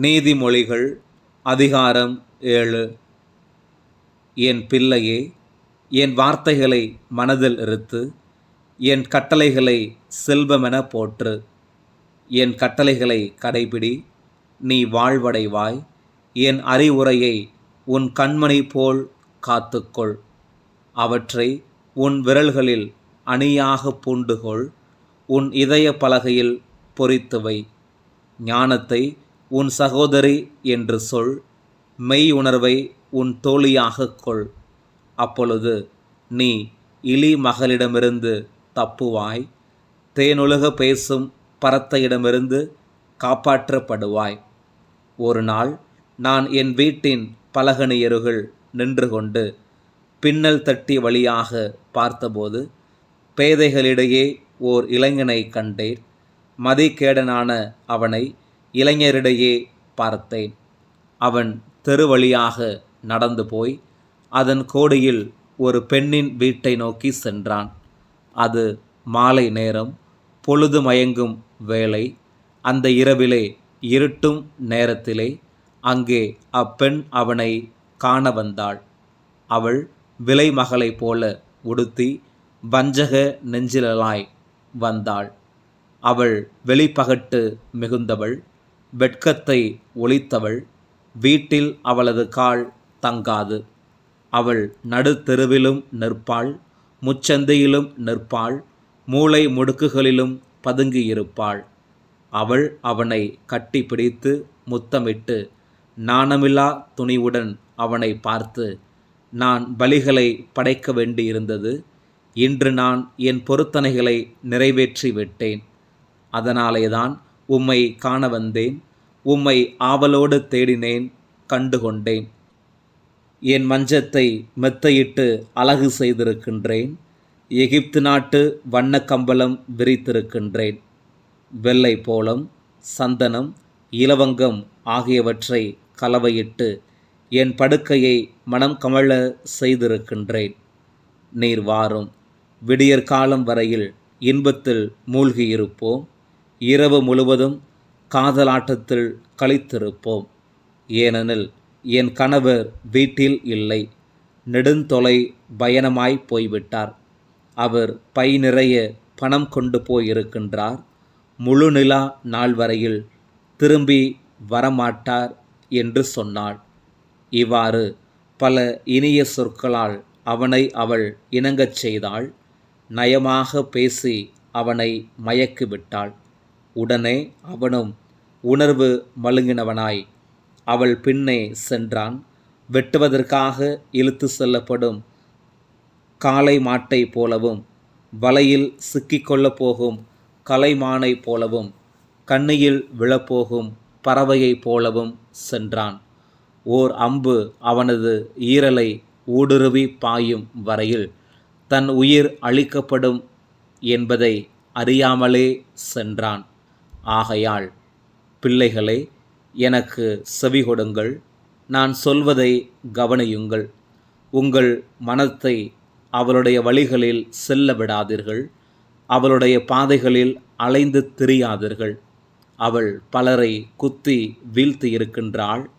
நீதிமொழிகள் அதிகாரம் ஏழு. என் பிள்ளையே என் வார்த்தைகளை மனதில் இருத்து என் கட்டளைகளை செல்வமென போற்று. என் கட்டளைகளை கடைபிடி நீ வாழ்வடைவாய். என் அறிவுரையை உன் கண்மணி போல் காத்துக்கொள். அவற்றை உன் விரல்களில் அணியாக பூண்டுகொள். உன் இதய பலகையில் பொறித்துவை ஞானத்தை உன் சகோதரி என்று சொல். மெய் உணர்வை உன் தோழியாகக் கொள். அப்பொழுது நீ இளி மகளிடமிருந்து தப்புவாய். தேனொழுக பேசும் பரத்தையிடமிருந்து காப்பாற்றப்படுவாய். ஒரு நாள் நான் என் வீட்டின் பலகணியருகில் நின்று கொண்டு பின்னல் தட்டி வழியாக பார்த்தபோது பேதைகளிடையே ஓர் இளைஞனை கண்டேன். மதிகேடனான அவனை இளைஞரிடையே பார்த்தேன். அவன் தெரு வழியாக நடந்து போய் அதன் கோடியில் ஒரு பெண்ணின் வீட்டை நோக்கி சென்றான். அது மாலை நேரம் பொழுது மயங்கும் வேளை அந்த இரவிலே இருட்டும் நேரத்திலே அங்கே அப்பெண் அவனை காண வந்தாள். அவள் விலை மகளைப் போல உடுத்தி வஞ்சக நெஞ்சிலலாய் வந்தாள். அவள் வெளிப்பகட்டு மிகுந்தவள். வெட்கத்தை ஒழித்தவள். வீட்டில் அவளது கால் தங்காது. அவள் நடுத்தெருவிலும் நிற்பாள் முச்சந்தையிலும் நிற்பாள் மூளை முடுக்குகளிலும் பதுங்கியிருப்பாள். அவள் அவனை கட்டிப்பிடித்து முத்தமிட்டு நாணமில்லா துணிவுடன் அவனை பார்த்து நான் பலிகளை படைக்க வேண்டியிருந்தது. இன்று நான் என் பொருத்தனைகளை நிறைவேற்றி விட்டேன் அதனாலேதான் உம்மை காண வந்தேன். உம்மை ஆவலோடு தேடினேன் கண்டுகொண்டேன். என் மஞ்சத்தை மெத்தையிட்டு அழகு செய்திருக்கின்றேன். எகிப்து நாட்டு வண்ண கம்பளம் விரித்திருக்கின்றேன். வெள்ளை போலம் சந்தனம் இலவங்கம் ஆகியவற்றை கலவையிட்டு என் படுக்கையை மனம் கமழ செய்திருக்கின்றேன். நீர் வாரும். விடியற்காலம் வரையில் இன்பத்தில் மூழ்கியிருப்போம். இரவு முழுவதும் காதலாட்டத்தில் கழித்திருப்போம் ஏனெனில் என் கணவர் வீட்டில் இல்லை. நெடுந்தொலை பயணமாய் போய்விட்டார். அவர் பை நிறைய பணம் கொண்டு போயிருக்கின்றார். முழு நிலா நாள் வரையில் திரும்பி வரமாட்டார் என்று சொன்னாள். இவ்வாறு பல இனிய சொற்களால் அவனை அவள் இணங்கச் செய்தாள். நயமாக பேசி அவனை மயக்கிவிட்டாள். உடனே அவனும் உணர்வு மழுங்கினவனாய் அவள் பின்னே சென்றான். வெட்டுவதற்காக இழுத்து செல்லப்படும் காளை மாட்டை போலவும் வலையில் சிக்கிக்கொள்ளப் போகும் கலைமானைப் போலவும் கண்ணியில் விழப்போகும் பறவையைப் போலவும் சென்றான். ஓர் அம்பு அவனது ஈரலை ஊடுருவி பாயும் வரையில் தன் உயிர் அழிக்கப்படும் என்பதை அறியாமலே சென்றான். ஆகையால் பிள்ளைகளை எனக்கு செவி கொடுங்கள். நான் சொல்வதை கவனியுங்கள். உங்கள் மனத்தை அவளுடைய வழிகளில் செல்ல விடாதீர்கள். அவளுடைய பாதைகளில் அலைந்து திரியாதீர்கள். அவள் பலரை குத்தி வீழ்த்தி இருக்கின்றாள்.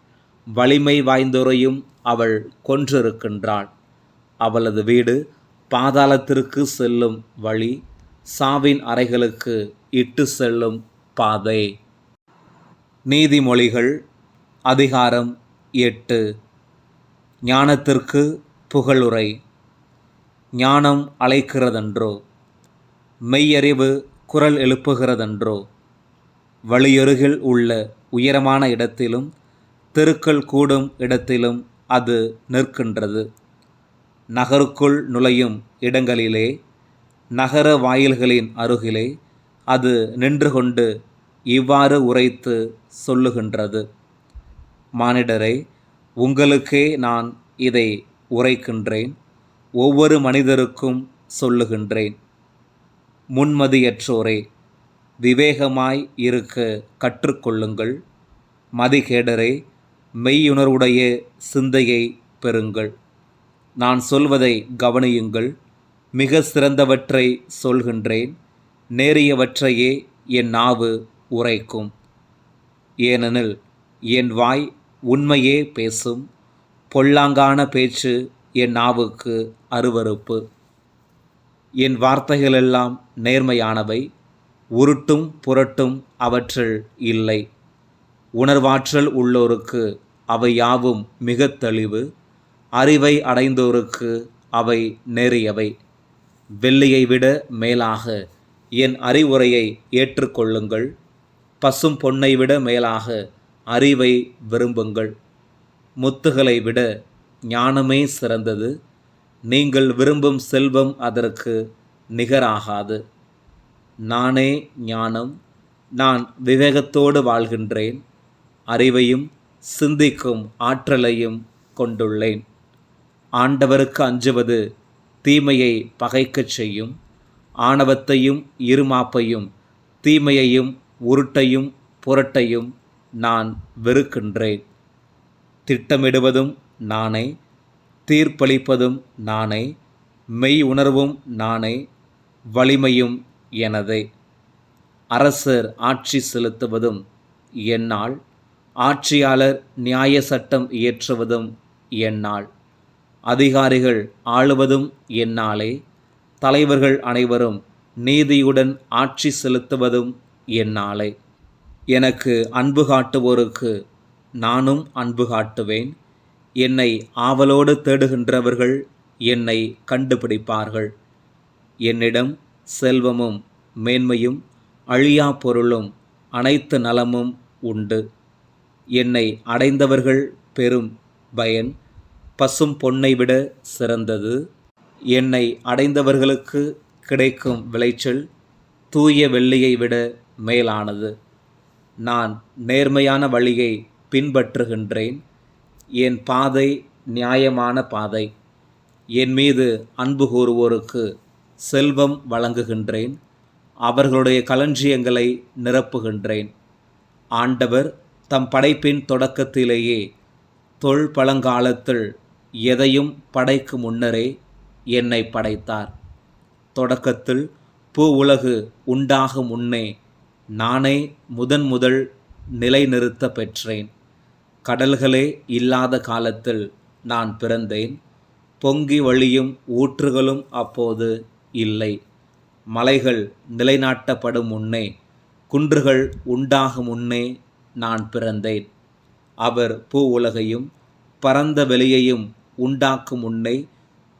வலிமை வாய்ந்தோரையும் அவள் கொன்றிருக்கின்றாள். அவளது வீடு பாதாளத்திற்கு செல்லும் வழி சாவின் அறைகளுக்கு இட்டு செல்லும் பாதை. நீதிமொழிகள் அதிகாரம் எட்டு. ஞானத்திற்கு புகழுரை. ஞானம் அழைக்கிறதன்றோ மெய்யறிவு குரல் எழுப்புகிறதன்றோ வழியருகில் உள்ள உயரமான இடத்திலும் தெருக்கள் கூடும் இடத்திலும் அது நிற்கின்றது. நகருக்குள் நுழையும் இடங்களிலே நகர வாயில்களின் அருகிலே அது நின்று கொண்டு இவ்வாறு உரைத்து சொல்லுகின்றது. மானிடரை உங்களுக்கே நான் இதை உரைக்கின்றேன். ஒவ்வொரு மனிதருக்கும் சொல்லுகின்றேன். முன்மதியற்றோரே விவேகமாய் இருக்க கற்றுக்கொள்ளுங்கள். மதிகேடரே மெய்யுணர்வுடைய சிந்தையை பெறுங்கள். நான் சொல்வதை கவனியுங்கள். மிக சிறந்தவற்றை சொல்கின்றேன். நேரியவற்றையே என் நாவு உரைக்கும். ஏனெனில் என் வாய் உண்மையே பேசும். பொல்லாங்கான பேச்சு என் நாவுக்கு அருவருப்பு. என் வார்த்தைகளெல்லாம் நேர்மையானவை. உருட்டும் புரட்டும் அவற்றில் இல்லை. உணர்வாற்றல் உள்ளோருக்கு அவை யாவும் மிக தெளிவு. அறிவை அடைந்தோருக்கு அவை நேரியவை வெள்ளியை விட மேலாக என் அறிவுரையை ஏற்றுக்கொள்ளுங்கள். பசும் பொன்னை விட மேலாக அறிவை விரும்புங்கள். முத்துகளை விட ஞானமே சிறந்தது. நீங்கள் விரும்பும் செல்வம் அதற்கு நிகராகாது. நானே ஞானம் நான் விவேகத்தோடு வாழ்கின்றேன். அறிவையும் சிந்திக்கும் ஆற்றலையும் கொண்டுள்ளேன். ஆண்டவருக்கு அஞ்சுவது தீமையை பகைக்கச் செய்யும். ஆணவத்தையும் இருமாப்பையும் தீமையையும் உருட்டையும் புரட்டையும் நான் வெறுக்கின்றேன். திட்டமிடுவதும் நானே தீர்ப்பளிப்பதும் நானே மெய் உணர்வும் நானே வலிமையும் எனதே. அரசர் ஆட்சி செலுத்துவதும் என்னால் ஆட்சியாளர் நியாய சட்டம் இயற்றுவதும் என்னால். அதிகாரிகள் ஆளுவதும் என்னாலே தலைவர்கள் அனைவரும் நீதியுடன் ஆட்சி செலுத்துவதும் என்னாலே எனக்கு அன்பு காட்டுவோருக்கு நானும் அன்பு காட்டுவேன். என்னை ஆவலோடு தேடுகின்றவர்கள் என்னை கண்டுபிடிப்பார்கள். என்னிடம் செல்வமும் மேன்மையும் அழியா பொருளும் அனைத்து நலமும் உண்டு. என்னை அடைந்தவர்கள் பெரும் பயன் பசும் பொன்னை விட சிறந்தது. என்னை அடைந்தவர்களுக்கு கிடைக்கும் விளைச்சல் தூய வெள்ளியை விட மேலானது. நான் நேர்மையான வழியை பின்பற்றுகின்றேன். என் பாதை நியாயமான பாதை. என் மீது அன்பு கூறுவோருக்கு செல்வம் வழங்குகின்றேன். அவர்களுடைய களஞ்சியங்களை நிரப்புகின்றேன். ஆண்டவர் தம் படைப்பின் தொடக்கத்திலேயே தொல் பழங்காலத்தில் எதையும் படைக்கும் முன்னரே என்னை படைத்தார். தொடக்கத்தில் பூ உலகு உண்டாகும் முன்னே நானே முதன் முதல் நிலைநிறுத்த பெற்றேன். கடல்களே இல்லாத காலத்தில் நான் பிறந்தேன். பொங்கி வழியும் ஊற்றுகளும் அப்போது இல்லை. மலைகள் நிலைநாட்டப்படும் முன்னே குன்றுகள் உண்டாகும் முன்னே நான் பிறந்தேன். அவர் பூ உலகையும் பரந்த வெளியையும் உண்டாக்கும் முன்னே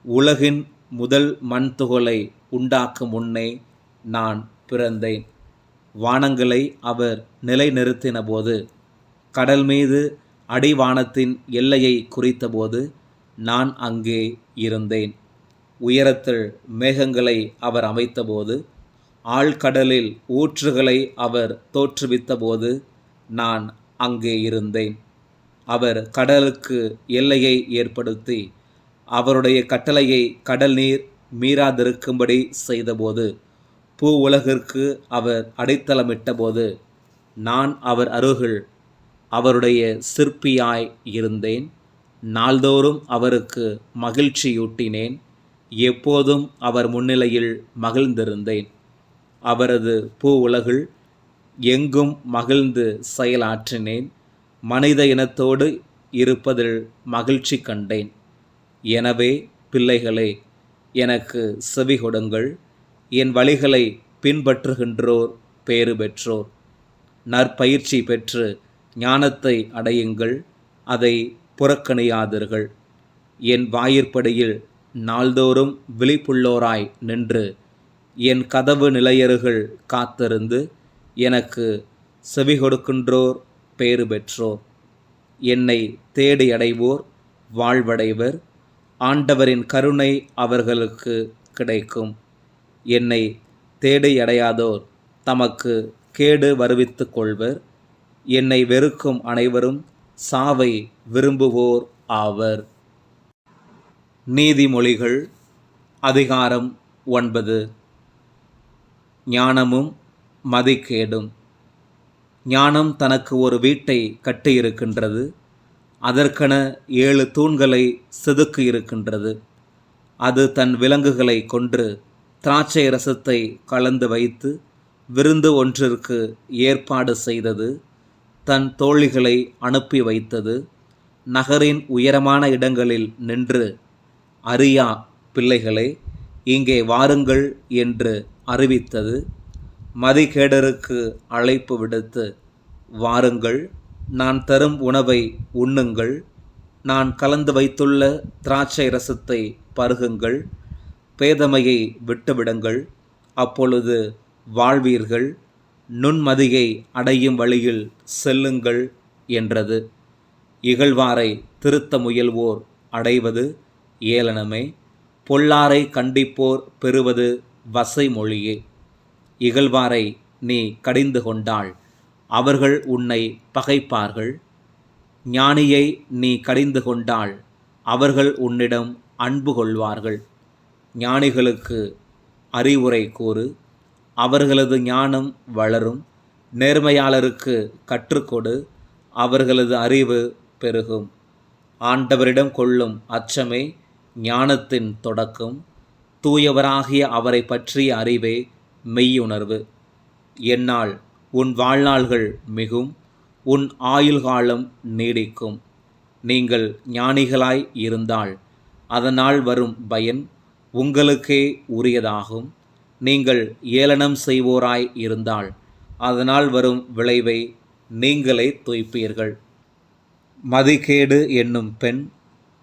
உலகின் முதல் மண் துகளை உண்டாக்கும் முன்னே நான் பிறந்தேன். வானங்களை அவர் நிலைநிறுத்தின போது கடல் மீது அடிவானத்தின் எல்லையை குறித்தபோது நான் அங்கே இருந்தேன். உயரத்தில் மேகங்களை அவர் அமைத்தபோது ஆழ்கடலில் ஊற்றுகளை அவர் தோற்றுவித்தபோது நான் அங்கே இருந்தேன். அவர் கடலுக்கு எல்லையை ஏற்படுத்தி அவருடைய கட்டளையை கடல் நீர் மீறாதிருக்கும்படி செய்தபோது பூ உலகிற்கு அவர் அடித்தளமிட்டபோது நான் அவர் அருகில் அவருடைய சிற்பியாய் இருந்தேன். நாள்தோறும் அவருக்கு மகிழ்ச்சியூட்டினேன். எப்போதும் அவர் முன்னிலையில் மகிழ்ந்திருந்தேன். அவரது பூ உலகில் எங்கும் மகிழ்ந்து செயலாற்றினேன். மனித இனத்தோடு இருப்பதில் மகிழ்ச்சி கண்டேன். எனவே பிள்ளைகளே எனக்கு செவி கொடுங்கள் என் வழிகளை பின்பற்றுகின்றோர் பேறு பெற்றோர். நற்பயிற்சி பெற்று ஞானத்தை அடையுங்கள் அதை புறக்கணியாதீர்கள். என் வாயிற்படியில் நாள்தோறும் விழிப்புள்ளோராய் நின்று என் கதவு நிலையர்கள் காத்திருந்து எனக்கு செவி கொடுக்கின்றோர் பேறு பெற்றோர். என்னை தேடி அடைவோர் வாழ்வடைவர். ஆண்டவரின் கருணை அவர்களுக்கு கிடைக்கும். என்னை தேடி அடையாதோர் தமக்கு கேடு வருவித்து கொள்வர். என்னை வெறுக்கும் அனைவரும் சாவை விரும்புவோர் ஆவர். நீதிமொழிகள் அதிகாரம் ஒன்பது. ஞானமும் மதிக்கேடும் ஞானம் தனக்கு ஒரு வீட்டை கட்டியிருக்கின்றது. அதற்கென ஏழு தூண்களை செதுக்கியிருக்கின்றது. அது தன் விலங்குகளை கொன்று திராட்சை ரசத்தை கலந்து வைத்து விருந்து ஒன்றிற்கு ஏற்பாடு செய்தது தன் தோழிகளை அனுப்பி வைத்தது நகரின் உயரமான இடங்களில் நின்று அறியா பிள்ளைகளை இங்கே வாருங்கள் என்று அறிவித்தது. மதிகேடருக்கு அழைப்பு விடுத்து வாருங்கள் நான் தரும் உணவை உண்ணுங்கள் நான் கலந்து வைத்துள்ள திராட்சை ரசத்தை பருகுங்கள் பேதமையை விட்டுவிடுங்கள். அப்பொழுது வாழ்வீர்கள். நுண்மதியை அடையும் வழியில் செல்லுங்கள் என்றது. இகழ்வாரை திருத்த முயல்வோர் அடைவது ஏளனமே. பொல்லாரை கண்டிப்போர் பெறுவது வசை மொழியே இகழ்வாரை நீ கடிந்து கொண்டால் அவர்கள் உன்னை பகைப்பார்கள். ஞானியை நீ கடிந்து கொண்டால் அவர்கள் உன்னிடம் அன்பு கொள்வார்கள். ஞானிகளுக்கு அறிவுரை கூறு அவர்களது ஞானம் வளரும் நேர்மையாளருக்கு கற்றுக்கொடு அவர்களது அறிவு பெருகும். ஆண்டவரிடம் கொள்ளும் அச்சமே ஞானத்தின் தொடக்கம் தூயவராகிய அவரை பற்றிய அறிவே மெய்யுணர்வு. என்னால் உன் வாழ்நாள்கள் மிகும் உன் ஆயுள்காலம் நீடிக்கும். நீங்கள் ஞானிகளாய் இருந்தால் அதனால் வரும் பயன் உங்களுக்கே உரியதாகும். நீங்கள் ஏளனம் செய்வோராய் இருந்தால் அதனால் வரும் விளைவை நீங்களே துய்ப்பீர்கள். மதிகேடு என்னும் பெண்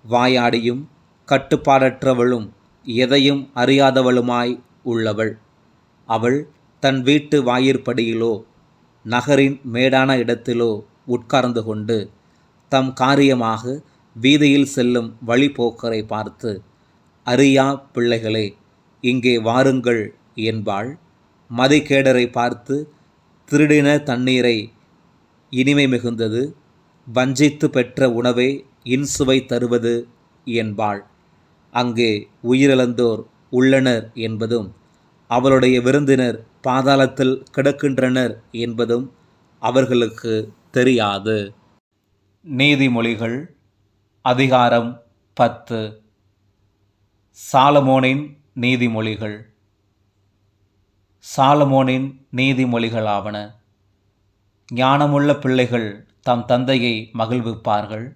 வாயாடியும் கட்டுப்பாடற்றவளும் எதையும் அறியாதவளுமாய் உள்ளவள். அவள் தன் வீட்டு வாயிற்படியிலோ நகரின் மேடான இடத்திலோ உட்கார்ந்து கொண்டு தம் காரியமாக வீதியில் செல்லும் வழிபோக்கரை பார்த்து அறியா பிள்ளைகளே இங்கே வாருங்கள் என்பாள். மதிகேடரை பார்த்து திருடின தண்ணீரை இனிமை மிகுந்தது. வஞ்சித்து பெற்ற உணவே இன்சுவை தருவது என்பாள். அங்கே உயிரிழந்தோர் உள்ளனர் என்பதும் அவளுடைய விருந்தினர் பாதாளத்தில் கிடக்கின்றனர் என்பதும் அவர்களுக்கு தெரியாது. நீதிமொழிகள் அதிகாரம் பத்து. சாலமோனின் நீதிமொழிகள். சாலமோனின் நீதிமொழிகளாவன. ஞானமுள்ள பிள்ளைகள் தம் தந்தையை மகிழ்விப்பார்கள்.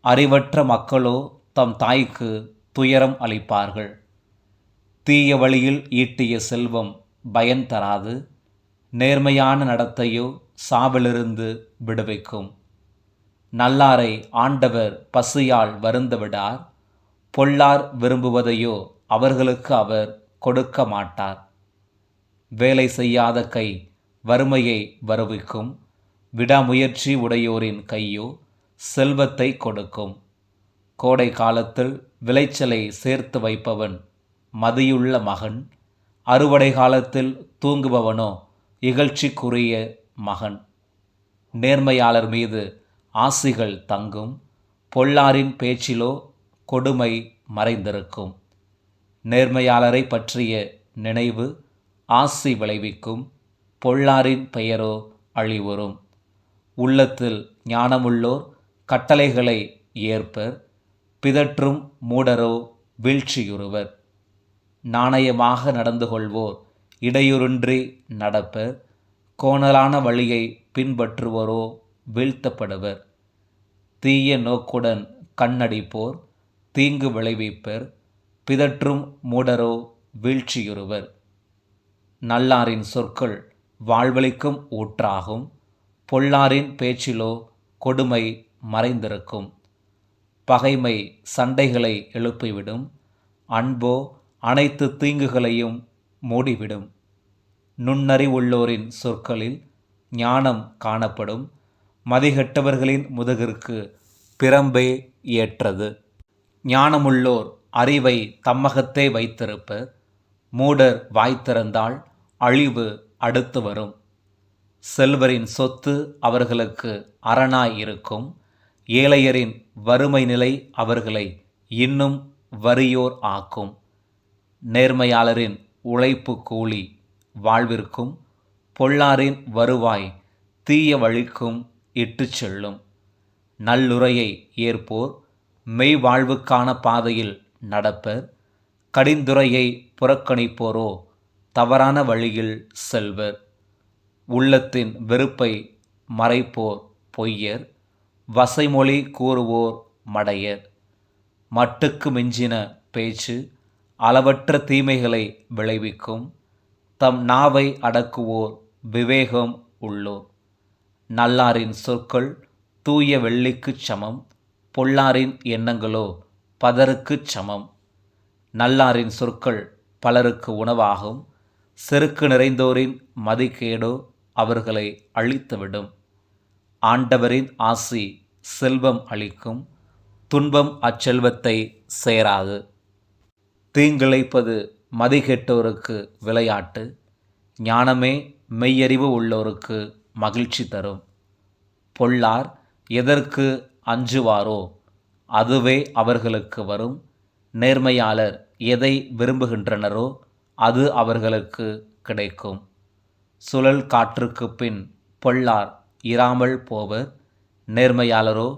அறிவற்ற மக்களோ தம் தாய்க்கு துயரம் அளிப்பார்கள். தீய வழியில் ஈட்டிய செல்வம் பயன் தராது. நேர்மையான நடத்தையோ சாவிலிருந்து விடுவிக்கும். நல்லாரை ஆண்டவர் பசியால் வருந்துவிடார். பொல்லார் விரும்புவதையோ அவர்களுக்கு அவர் கொடுக்க மாட்டார். வேலை செய்யாத கை வறுமையை வருவிக்கும். விடாமுயற்சி உடையோரின் கையோ செல்வத்தை கொடுக்கும். கோடை காலத்தில் விளைச்சலை சேர்த்து வைப்பவன் மதியுள்ள மகன். அறுவடை காலத்தில் தூங்குபவனோ இகழ்ச்சிக்குரிய மகன். நேர்மையாளர் மீது ஆசிகள் தங்கும். பொள்ளாரின் பேச்சிலோ கொடுமை மறைந்திருக்கும். நேர்மையாளரை பற்றிய நினைவு ஆசி விளைவிக்கும். பொள்ளாரின் பெயரோ அழிவுறும். உள்ளத்தில் ஞானமுள்ளோர் கட்டளைகளை ஏற்பர். பிதற்றும் மூடரோ வீழ்ச்சியுறுவர். நாணயமாக நடந்து கொள்வோர் இடையூறின்றி நடப்பர். கோணலான வழியை பின்பற்றுவோரோ வீழ்த்தப்படுவர். தீய நோக்குடன் கண்ணடிப்போர். தீங்கு விளைவிப்பர் பிதற்றும் மூடரோ வீழ்ச்சியுறுவர். நல்லாரின் சொற்கள் வாழ்வளிக்கும் ஊற்றாகும் பொல்லாரின் பேச்சிலோ கொடுமை மறைந்திருக்கும். பகைமை சண்டைகளை எழுப்பிவிடும் அன்போ அனைத்து தீங்குகளையும் மூடிவிடும். நுண்ணறிவுள்ளோரின் சொற்களில் ஞானம் காணப்படும் மதிகட்டவர்களின் முதுகிற்கு பிரம்பே ஏற்றது. ஞானமுள்ளோர் அறிவை தம்மகத்தே வைத்திருப்பர் மூடர் வாய்த்திறந்தால் அழிவு அடுத்து வரும். செல்வரின் சொத்து அவர்களுக்கு அரணாய் இருக்கும் ஏழையரின் வறுமை நிலை அவர்களை இன்னும் வறியோர் ஆக்கும். நேர்மையாளரின் உழைப்பு கூலி வாழ்விற்கும் பொல்லாரின் வருவாய் தீய வழிக்கும் இட்டுச் செல்லும். நல்லுரையை ஏற்போர் மெய் வாழ்வுக்கான பாதையில் நடப்பர் கடிந்துரையை புறக்கணிப்போரோ தவறான வழியில் செல்வர் உள்ளத்தின் வெறுப்பை மறைப்போர் பொய்யர் வசைமொழி கூறுவோர் மடையர். மட்டுக்கு மிஞ்சின பேச்சு அளவற்ற தீமைகளை விளைவிக்கும் தம் நாவை அடக்குவோர் விவேகம் உள்ளோர். நல்லாரின் சொற்கள் தூய வெள்ளிக்குச் சமம் பொல்லாரின் எண்ணங்களோ பதருக்குச் சமம். நல்லாரின் சொற்கள் பலருக்கு உணவாகும். செருக்கு நிறைந்தோரின் மதிக்கேடோ அவர்களை அழித்துவிடும். ஆண்டவரின் ஆசி செல்வம் அளிக்கும். துன்பம் அச்செல்வத்தை சேராது. தீங்கிழைப்பது மதிகெட்டோருக்கு விளையாட்டு. ஞானமே மெய்யறிவு உள்ளோருக்கு மகிழ்ச்சி தரும். பொல்லார் எதற்கு அஞ்சுவாரோ? அதுவே அவர்களுக்கு வரும். நேர்மையாளர் எதை விரும்புகின்றனரோ அது அவர்களுக்கு கிடைக்கும். சுழல் காற்றுக்கு பின் பொள்ளார் இராமல் போவர். நேர்மையாளரோ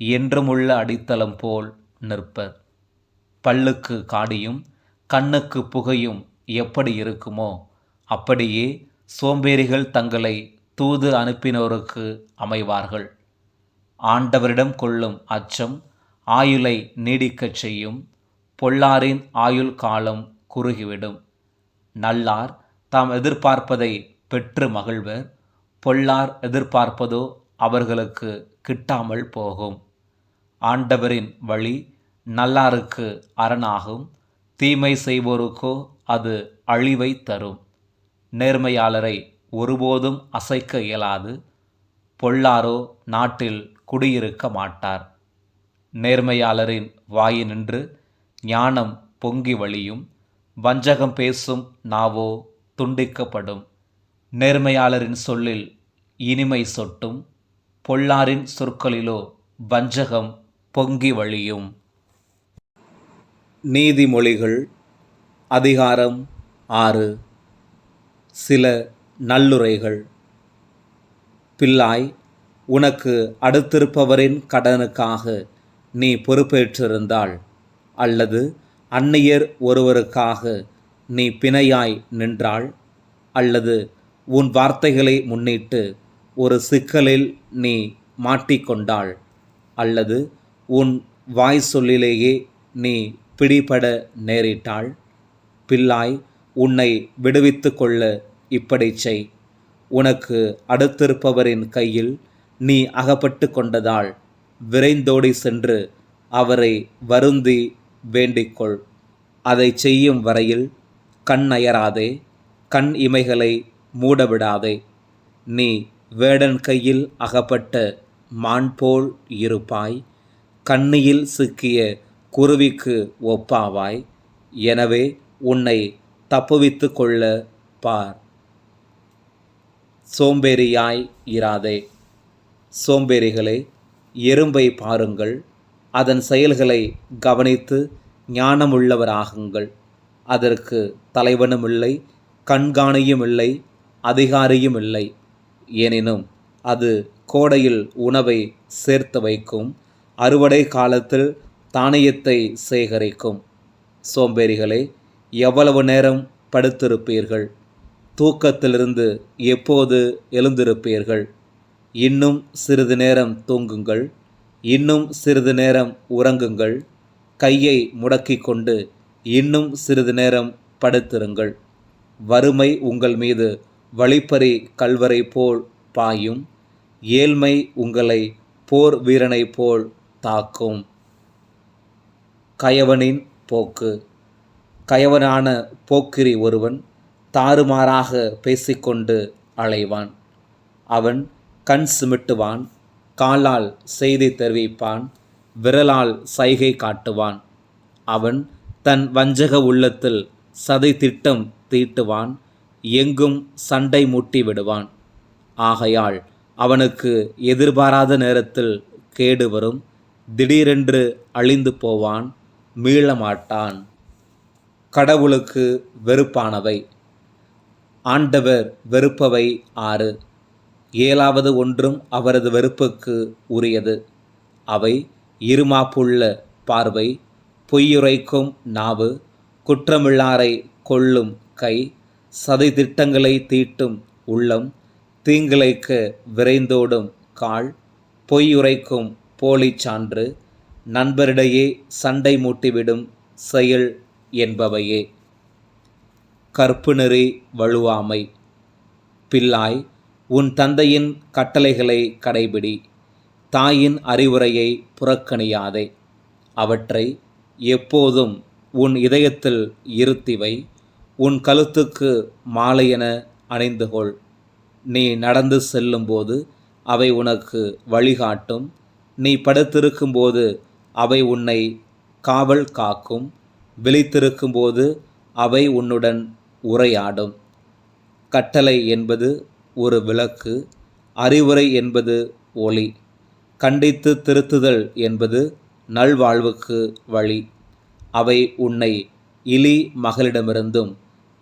என்றுமுள்ள அடித்தளம் போல் நிற்பர். பல்லுக்கு காடியும் கண்ணுக்கு புகையும் எப்படி இருக்குமோ அப்படியே சோம்பேறிகள் தங்களை தூது அனுப்பினோருக்கு அமைவார்கள். ஆண்டவரிடம் கொள்ளும் அச்சம் ஆயுளை நீடிக்கச் செய்யும். பொல்லாரின் ஆயுள் காலம் குறுகிவிடும். நல்லார் தாம் எதிர்பார்ப்பதை பெற்று மகிழ்வர். பொல்லார் எதிர்பார்ப்பதோ அவர்களுக்கு கிட்டாமல் போகும். ஆண்டவரின் வழி நல்லாருக்கு அரணாகும். தீமை செய்வோருக்கோ அது அழிவை தரும். நேர்மையாளரை ஒருபோதும் அசைக்க இயலாது. பொல்லாரோ நாட்டில் குடியிருக்க மாட்டார். நேர்மையாளரின் வாயினின்று ஞானம் பொங்கி வழியும் வஞ்சகம் பேசும் நாவோ துண்டிக்கப்படும். நேர்மையாளரின் சொல்லில் இனிமை சொட்டும் பொல்லாரின் சொற்களிலோ வஞ்சகம் பொங்கி வழியும். நீதிமொழிகள் அதிகாரம் ஆறு. சில நல்லுரைகள். பிள்ளாய் உனக்கு அடுத்திருப்பவரின் கடனுக்காக நீ பொறுப்பேற்றிருந்தால் அல்லது அன்னையர் ஒருவருக்காக நீ பிணையாய் நின்றாள் அல்லது உன் வார்த்தைகளை முன்னிட்டு ஒரு சிக்கலில் நீ மாட்டிக்கொண்டாள் அல்லது உன் வாய் சொல்லிலேயே நீ பிடிபட நேரிட்டாள். பிள்ளாய் உன்னை விடுவித்து கொள்ள இப்படி செய். உனக்கு அடுத்திருப்பவரின் கையில் நீ அகப்பட்டு கொண்டதால் விரைந்தோடி சென்று அவரை வருந்தி வேண்டிக்கொள். அதை செய்யும் வரையில் கண் அயராதே கண் இமைகளை மூடவிடாதே. நீ வேடன் கையில் அகப்பட்ட மான் போல் இருப்பாய் கண்ணியில் சிக்கிய குருவிக்கு ஒப்பாவாய். எனவே உன்னை தப்புவித்து கொள்ள பார். சோம்பேறியாய் இராதே. சோம்பேறிகளை எறும்பை பாருங்கள். அதன் செயல்களை கவனித்து ஞானமுள்ளவராகுங்கள். அதற்கு தலைவனும் இல்லை கண்காணியும் இல்லை அதிகாரியும் இல்லை. எனினும் அது கோடையில் உணவை சேர்த்து வைக்கும் அறுவடை காலத்தில் தானியத்தை சேகரிக்கும். சோம்பேறிகளே எவ்வளவு நேரம் படுத்திருப்பீர்கள்? தூக்கத்திலிருந்து எப்போது எழுந்திருப்பீர்கள்? இன்னும் சிறிது நேரம் தூங்குங்கள் இன்னும் சிறிது நேரம் உறங்குங்கள் கையை முடக்கிக் கொண்டு இன்னும் சிறிது நேரம் படுத்திருங்கள். வறுமை உங்கள் மீது வழிப்பறி கல்வரை போல் பாயும் ஏழ்மை உங்களை போர் வீரனைப் போல் தாக்கும். கயவனின் போக்கு. கயவனான போக்கிரி ஒருவன் தாறுமாறாக பேசிக்கொண்டு அலைவான். அவன் கண் சிமிட்டுவான் காலால் செய்தி தெரிவிப்பான் விரலால் சைகை காட்டுவான். அவன் தன் வஞ்சக உள்ளத்தில் சதை திட்டம் தீட்டுவான் எங்கும் சண்டை மூட்டி விடுவான். ஆகையால் அவனுக்கு எதிர்பாராத நேரத்தில் கேடு வரும் திடீரென்று அழிந்து போவான் மீளமாட்டான் கடவுளுக்கு வெறுப்பானவை. ஆண்டவர் வெறுப்பவை ஆறு. ஏழாவது ஒன்றும் அவரது வெறுப்புக்கு உரியது. அவை இருமாப்புள்ள பார்வை பொய்யுரைக்கும் நாவு குற்றமில்லாரை கொள்ளும் கை சதி திட்டங்களை தீட்டும் உள்ளம் தீங்கிழைக்க விரைந்தோடும் கால் பொய்யுரைக்கும் போலிச் சான்று நண்பரிடையே சண்டை மூட்டிவிடும் செயல் என்பவையே. கற்பு நெறி வழுவாமை பிள்ளாய் உன் தந்தையின் கட்டளைகளை கடைபிடி தாயின் அறிவுரையை புறக்கணியாதே. அவற்றை எப்போதும் உன் இதயத்தில் இருத்திவை உன் கழுத்துக்கு மாலையென அணிந்துகொள். நீ நடந்து செல்லும்போது அவை உனக்கு வழிகாட்டும். நீ படுத்திருக்கும்போது அவை உன்னை காவல் காக்கும். விழித்திருக்கும்போது அவை உன்னுடன் உரையாடும். கட்டளை என்பது ஒரு விளக்கு அறிவுரை என்பது ஒளி கண்டித்து திருத்துதல் என்பது நல்வாழ்வுக்கு வழி. அவை உன்னை இலி மகளிடமிருந்தும்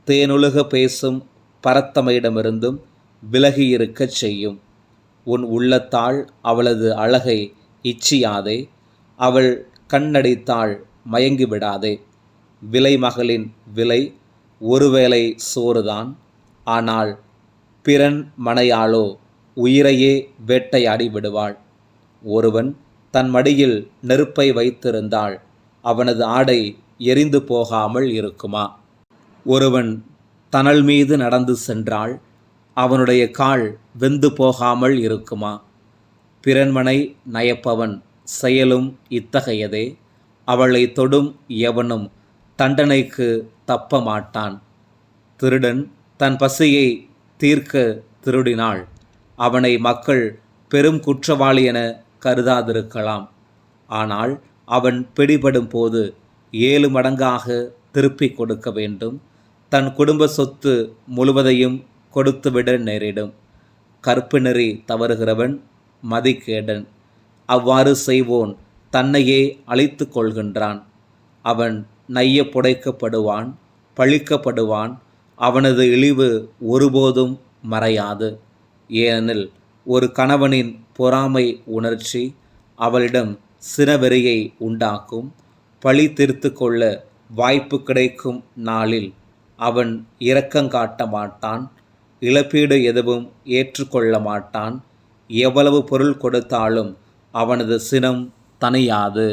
தேனுலக பேசும் பரத்தமையிடமிருந்தும் விலகியிருக்கச் செய்யும். உன் உள்ளத்தாள் அவளது அழகை இச்சியாதே அவள் கண்ணடித்தாள் மயங்கிவிடாதே. விலை மகளின் விலை ஒருவேளை சோறுதான் ஆனால் பிறன் மனையாளோ உயிரையே வேட்டையாடி விடுவாள். ஒருவன் தன் மடியில் நெருப்பை வைத்திருந்தால் அவனது ஆடை எரிந்து போகாமல் இருக்குமா? ஒருவன் தனல் மீது நடந்து சென்றால் அவனுடைய கால் வெந்து போகாமல் இருக்குமா? பிறன்மனை நயப்பவன் செயலும் இத்தகையதே. அவளை தொடும் எவனும் தண்டனைக்கு தப்ப மாட்டான். திருடன் தன் பசியை தீர்க்க திருடினாள். அவனை மக்கள் பெரும் குற்றவாளி என கருதாதிருக்கலாம். ஆனால் அவன் பிடிபடும் போது ஏழு மடங்காக திருப்பிக் கொடுக்க வேண்டும். தன் குடும்ப சொத்து முழுவதையும் கொடுத்துவிட நேரிடும். கற்பு நெறி தவறுகிறவன் மதிக்கேடன் அவ்வாறு செய்வோன் தன்னையே அழித்து கொள்கின்றான். அவன் நைய புடைக்கப்படுவான் பழிக்கப்படுவான் அவனது இழிவு ஒருபோதும் மறையாது. ஏனெனில் ஒரு கணவனின் பொறாமை உணர்ச்சி அவளிடம் சினவெறியை உண்டாக்கும். பழி தீர்த்து கொள்ள வாய்ப்பு கிடைக்கும் நாளில் அவன் இரக்கங்காட்ட மாட்டான். இழப்பீடு எதுவும் ஏற்றுக்கொள்ள மாட்டான். எவ்வளவு பொருள் கொடுத்தாலும் அவனது சினம் தனியாது